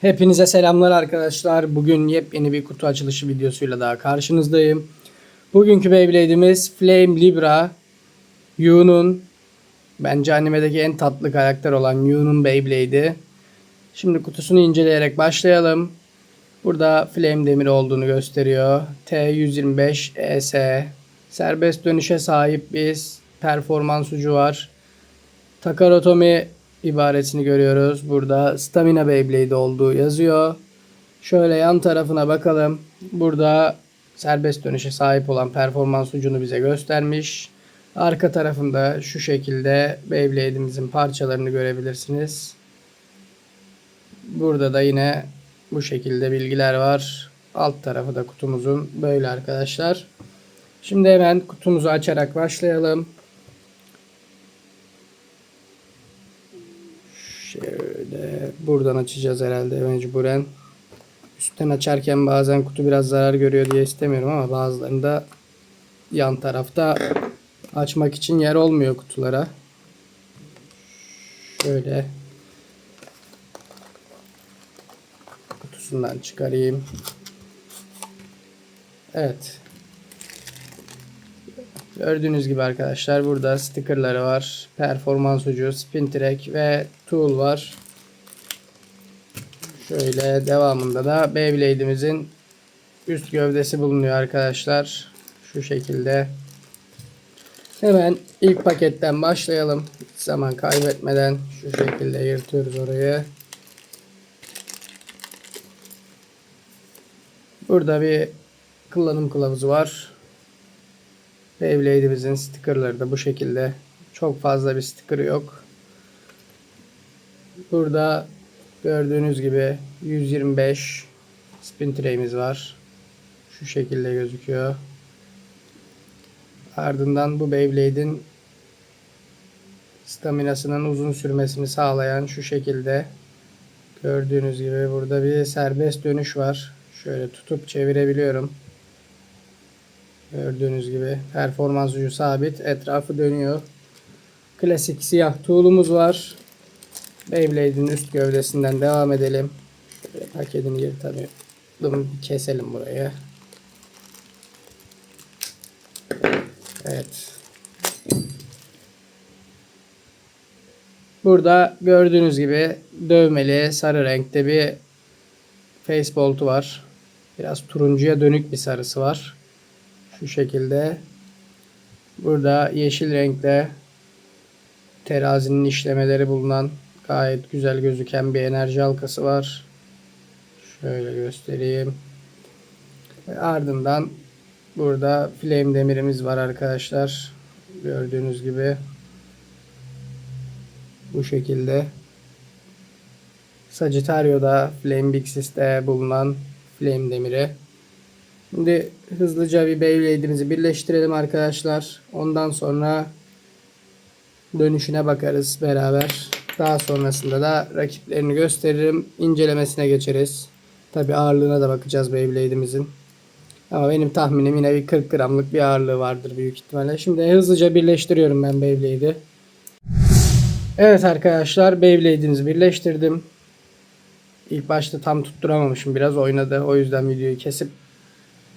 Hepinize selamlar arkadaşlar. Bugün yepyeni bir kutu açılışı videosuyla daha karşınızdayım. Bugünkü Beyblade'imiz Flame Libra. Yu'nun bence animedeki en tatlı karakter olan Yu'nun Beyblade'i. Şimdi kutusunu inceleyerek başlayalım. Burada Flame demiri olduğunu gösteriyor. T125 ES. Serbest dönüşe sahip bir performans ucu var. Takarotomi ibaresini görüyoruz. Burada Stamina Beyblade olduğu yazıyor. Şöyle yan tarafına bakalım. Burada serbest dönüşe sahip olan performans ucunu bize göstermiş. Arka tarafında şu şekilde Beyblade'imizin parçalarını görebilirsiniz. Burada da yine bu şekilde bilgiler var. Alt tarafı da kutumuzun böyle arkadaşlar. Şimdi hemen kutumuzu açarak başlayalım. Şöyle buradan açacağız herhalde mecburen. Üstten açarken bazen kutu biraz zarar görüyor diye istemiyorum ama bazılarında yan tarafta açmak için yer olmuyor kutulara. Şöyle kutusundan çıkarayım. Evet. Gördüğünüz gibi arkadaşlar burada stickerları var. Performans ucu, spin track ve tool var. Şöyle devamında da Beyblade'imizin üst gövdesi bulunuyor arkadaşlar. Şu şekilde. Hemen ilk paketten başlayalım. Hiç zaman kaybetmeden şu şekilde yırtıyoruz orayı. Burada bir kullanım kılavuzu var. Beyblade'imizin stickerları da bu şekilde. Çok fazla bir sticker yok. Burada gördüğünüz gibi 125 spin tray'imiz var. Şu şekilde gözüküyor. Ardından bu Beyblade'in staminasının uzun sürmesini sağlayan şu şekilde gördüğünüz gibi burada bir serbest dönüş var. Şöyle tutup çevirebiliyorum. Gördüğünüz gibi performans ucu sabit. Etrafı dönüyor. Klasik siyah tool'umuz var. Beyblade'in üst gövdesinden devam edelim. Şöyle paketini yırtalım. Keselim burayı. Evet. Burada gördüğünüz gibi dövmeli sarı renkte bir face bolt'u var. Biraz turuncuya dönük bir sarısı var. Şu şekilde. Burada yeşil renkte terazinin işlemeleri bulunan gayet güzel gözüken bir enerji halkası var. Şöyle göstereyim. Ve ardından burada flame demirimiz var arkadaşlar. Gördüğünüz gibi bu şekilde. Sagittario'da Flame Bixis'te bulunan flame demiri. Şimdi hızlıca bir Beyblade'imizi birleştirelim arkadaşlar. Ondan sonra dönüşüne bakarız beraber. Daha sonrasında da rakiplerini gösteririm. İncelemesine geçeriz. Tabi ağırlığına da bakacağız Beyblade'imizin. Ama benim tahminim yine bir 40 gramlık bir ağırlığı vardır büyük ihtimalle. Şimdi hızlıca birleştiriyorum ben Beyblade'i. Evet arkadaşlar Beyblade'imizi birleştirdim. İlk başta tam tutturamamışım. Biraz oynadı. O yüzden videoyu kesip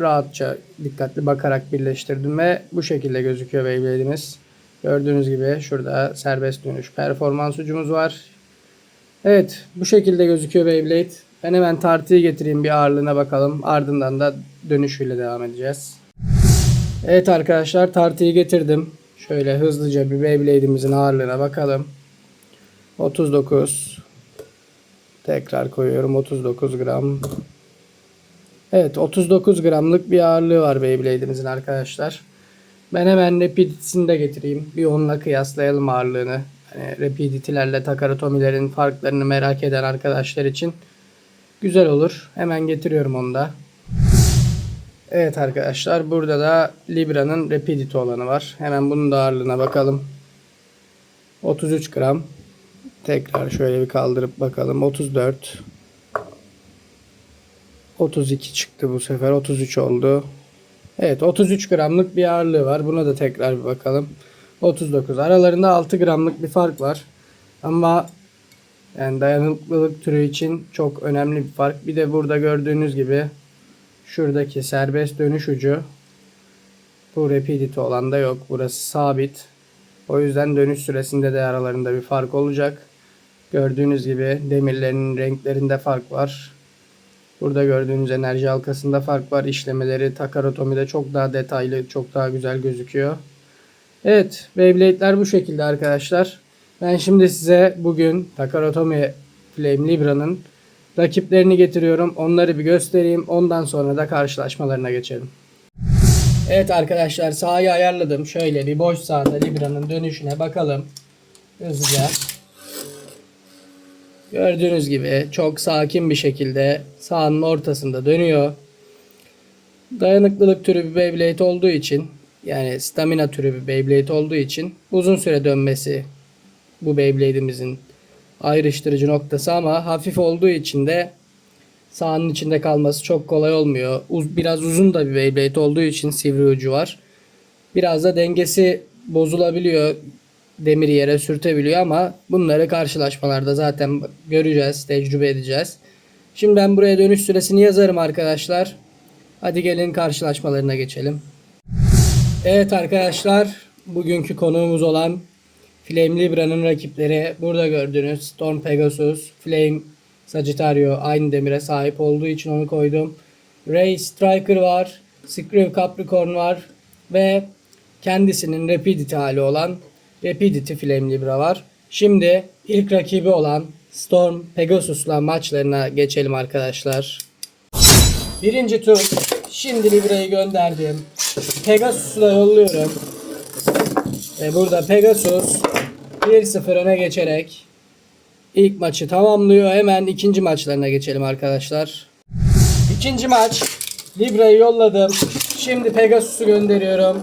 rahatça dikkatli bakarak birleştirdim ve bu şekilde gözüküyor Beyblade'imiz. Gördüğünüz gibi şurada serbest dönüş performans ucumuz var. Evet bu şekilde gözüküyor Beyblade. Ben hemen tartıyı getireyim bir ağırlığına bakalım. Ardından da dönüşüyle devam edeceğiz. Evet arkadaşlar tartıyı getirdim. Şöyle hızlıca bir Beyblade'imizin ağırlığına bakalım. 39 Tekrar koyuyorum 39 gram. Evet 39 gramlık bir ağırlığı var Beyblade'imizin arkadaşlar. Ben hemen Rapidity'sini de getireyim. Bir onunla kıyaslayalım ağırlığını. Hani Rapidity'lerle Takaratomy'lerin farklarını merak eden arkadaşlar için güzel olur. Hemen getiriyorum onu da. Evet arkadaşlar burada da Libra'nın Rapidity olanı var. Hemen bunun da ağırlığına bakalım. 33 gram. Tekrar şöyle bir kaldırıp bakalım. 34. 32 çıktı bu sefer. 33 oldu. Evet 33 gramlık bir ağırlığı var. Buna da tekrar bir bakalım. 39. Aralarında 6 gramlık bir fark var. Ama Yani dayanıklılık türü için çok önemli bir fark. Bir de burada gördüğünüz gibi şuradaki serbest dönüş ucu bu rapidity olan da yok. Burası sabit. O yüzden dönüş süresinde de aralarında bir fark olacak. Gördüğünüz gibi demirlerin renklerinde fark var. Burada gördüğünüz enerji halkasında fark var. İşlemeleri Takarotomi'de çok daha detaylı, çok daha güzel gözüküyor. Evet, Beyblade'ler bu şekilde arkadaşlar. Ben şimdi size bugün Takarotomi Flame Libra'nın rakiplerini getiriyorum. Onları bir göstereyim. Ondan sonra da karşılaşmalarına geçelim. Evet arkadaşlar sahayı ayarladım. Şöyle bir boş sahada Libra'nın dönüşüne bakalım. Hızlıca. Gördüğünüz gibi çok sakin bir şekilde sahanın ortasında dönüyor. Dayanıklılık türü bir Beyblade olduğu için yani stamina türü bir Beyblade olduğu için uzun süre dönmesi bu Beyblade'imizin ayrıştırıcı noktası ama hafif olduğu için de sahanın içinde kalması çok kolay olmuyor. Uz- biraz uzun da bir Beyblade olduğu için sivri ucu var. Biraz da dengesi bozulabiliyor. Demiri yere sürtebiliyor ama bunları karşılaşmalarda zaten göreceğiz, tecrübe edeceğiz. Şimdi ben buraya dönüş süresini yazarım arkadaşlar. Hadi gelin karşılaşmalarına geçelim. Evet arkadaşlar, bugünkü konuğumuz olan Flame Libra'nın rakipleri burada gördüğünüz Storm Pegasus, Flame Sagittario aynı demire sahip olduğu için onu koydum. Ray Striker var, Screw Capricorn var ve kendisinin Rapidity hali olan Rapidity Flame Libra var. Şimdi ilk rakibi olan Storm Pegasus'la maçlarına geçelim arkadaşlar. Birinci tur. Şimdi Libra'yı gönderdim. Pegasus'u da yolluyorum. Ve burada Pegasus 1-0 öne geçerek ilk maçı tamamlıyor. Hemen ikinci maçlarına geçelim arkadaşlar. İkinci maç. Libra'yı yolladım. Şimdi Pegasus'u gönderiyorum.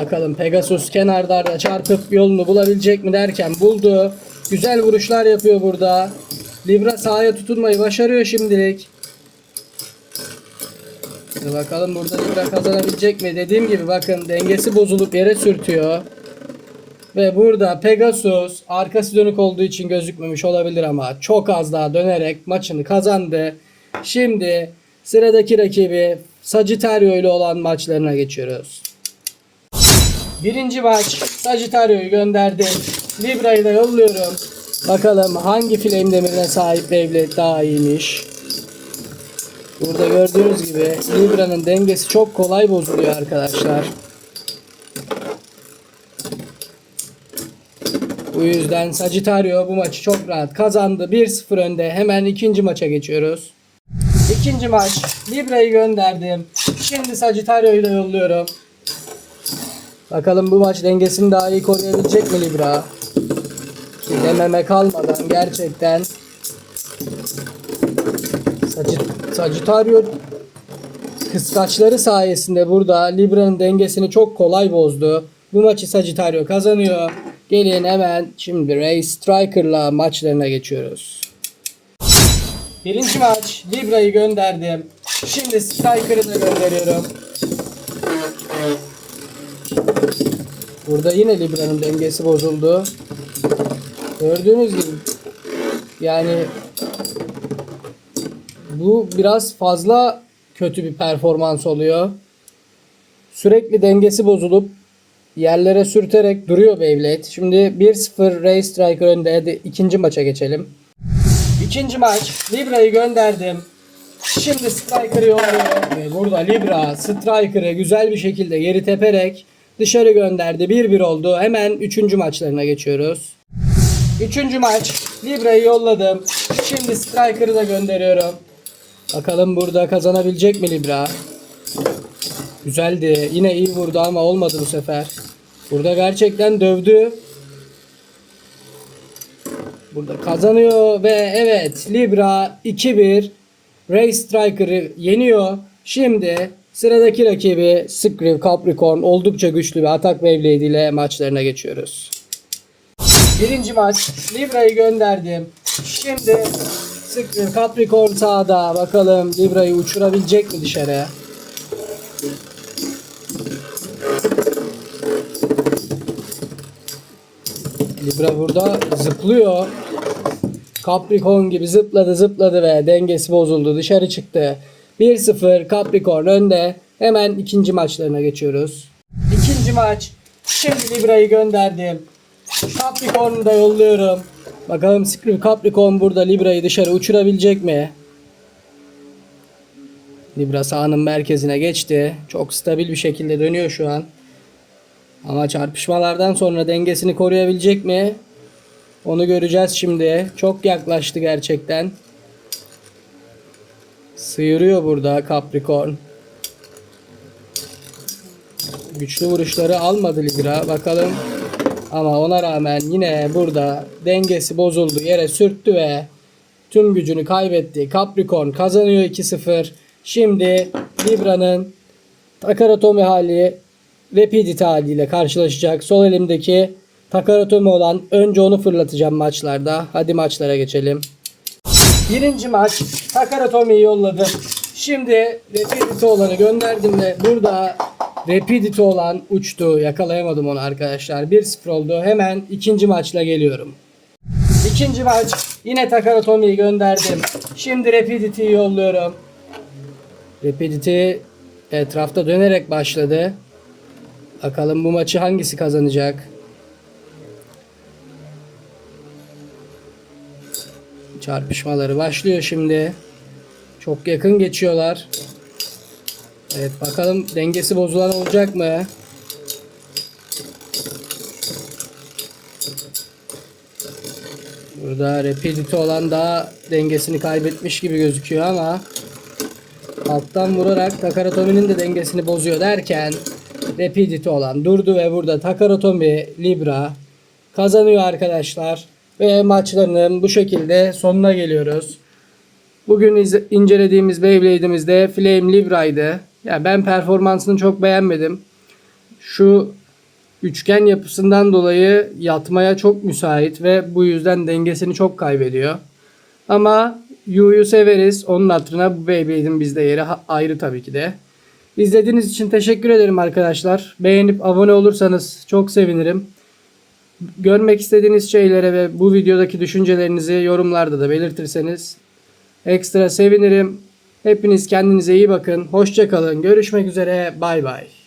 Bakalım Pegasus kenarlarda çarpıp yolunu bulabilecek mi derken buldu. Güzel vuruşlar yapıyor burada. Libra sahaya tutunmayı başarıyor şimdilik. Dur bakalım burada Libra kazanabilecek mi? Dediğim gibi bakın dengesi bozulup yere sürtüyor. Ve burada Pegasus arkası dönük olduğu için gözükmemiş olabilir ama çok az daha dönerek maçını kazandı. Şimdi sıradaki rakibi Sagittario ile olan maçlarına geçiyoruz. Birinci maç Sagittario'yu gönderdim. Libra'yı da yolluyorum. Bakalım hangi flame demirine sahip Beyblade daha iyiymiş. Burada gördüğünüz gibi Libra'nın dengesi çok kolay bozuluyor arkadaşlar. Bu yüzden Sagittario bu maçı çok rahat kazandı. 1-0 önde. Hemen ikinci maça geçiyoruz. İkinci maç. Libra'yı gönderdim. Şimdi Sagittario'yu da yolluyorum. Bakalım bu maç dengesini daha iyi koruyabilecek mi Libra? Dememe kalmadan gerçekten Sagitt- Sagittario kıskaçları sayesinde burada Libra'nın dengesini çok kolay bozdu. Bu maçı Sagittario kazanıyor. Gelin hemen şimdi Ray Striker'la maçlarına geçiyoruz. Birinci maç Libra'yı gönderdim. Şimdi Striker'ı da gönderiyorum. Burada yine Libra'nın dengesi bozuldu. Gördüğünüz gibi yani bu biraz fazla kötü bir performans oluyor. Sürekli dengesi bozulup yerlere sürterek duruyor Beyblade. Şimdi 1-0 Ray Striker önde. Hadi ikinci maça geçelim. İkinci maç. Libra'yı gönderdim. Şimdi Striker'ı yolluyor. Burada Libra Striker'ı güzel bir şekilde geri teperek dışarı gönderdi. 1-1 oldu. Hemen üçüncü maçlarına geçiyoruz. Üçüncü maç. Libra'yı yolladım. Şimdi Striker'ı da gönderiyorum. Bakalım burada kazanabilecek mi Libra? Güzeldi. Yine iyi vurdu ama olmadı bu sefer. Burada gerçekten dövdü. Burada kazanıyor ve evet Libra 2-1 Ray Striker'ı yeniyor. Şimdi sıradaki rakibi Screw Capricorn oldukça güçlü bir atak Beyblade ile maçlarına geçiyoruz. Birinci maç Libra'yı gönderdim. Şimdi Screw Capricorn sağda. Bakalım Libra'yı uçurabilecek mi dışarı? Libra burada zıplıyor. Capricorn gibi zıpladı zıpladı ve dengesi bozuldu. Dışarı çıktı. 1-0 Capricorn önde. Hemen ikinci maçlarına geçiyoruz. İkinci maç. Şimdi Libra'yı gönderdim. Capricorn'u da yolluyorum. Bakalım Capricorn burada Libra'yı dışarı uçurabilecek mi? Libra sahanın merkezine geçti. Çok stabil bir şekilde dönüyor şu an. Ama çarpışmalardan sonra dengesini koruyabilecek mi? Onu göreceğiz şimdi. Çok yaklaştı gerçekten. Sıyırıyor burada Capricorn. Güçlü vuruşları almadı Libra. Bakalım. Ama ona rağmen yine burada dengesi bozuldu. Yere sürttü ve tüm gücünü kaybetti. Capricorn kazanıyor 2-0. Şimdi Libra'nın Takaratomi hali Rapidity haliyle karşılaşacak. Sol elimdeki Takaratomi olan önce onu fırlatacağım maçlarda. Hadi maçlara geçelim. Birinci maç Takaratomi'yi yolladım. Şimdi Rapidity olanı gönderdim ve burada Rapidity olan uçtu. Yakalayamadım onu arkadaşlar. 1-0 oldu. Hemen ikinci maçla geliyorum. İkinci maç yine Takaratomi'yi gönderdim. Şimdi Rapidity'yi yolluyorum. Rapidity etrafta dönerek başladı. Bakalım bu maçı hangisi kazanacak? Çarpışmaları başlıyor şimdi. Çok yakın geçiyorlar. Evet bakalım dengesi bozulan olacak mı? Burada Rapidity olan daha dengesini kaybetmiş gibi gözüküyor ama alttan vurarak Takaratomi'nin de dengesini bozuyor derken Rapidity olan durdu ve burada Takaratomi Libra kazanıyor arkadaşlar. Ve maçlarının bu şekilde sonuna geliyoruz. Bugün iz- incelediğimiz Beyblade'imiz de Flame Libra'ydı. Ya ben performansını çok beğenmedim. Şu üçgen yapısından dolayı yatmaya çok müsait ve bu yüzden dengesini çok kaybediyor. Ama Yu'yu severiz. Onun hatırına bu Beyblade'in bizde yeri ayrı tabii ki de. İzlediğiniz için teşekkür ederim arkadaşlar. Beğenip abone olursanız çok sevinirim. Görmek istediğiniz şeylere ve bu videodaki düşüncelerinizi yorumlarda da belirtirseniz ekstra sevinirim. Hepiniz kendinize iyi bakın. Hoşçakalın. Görüşmek üzere. Bay bay.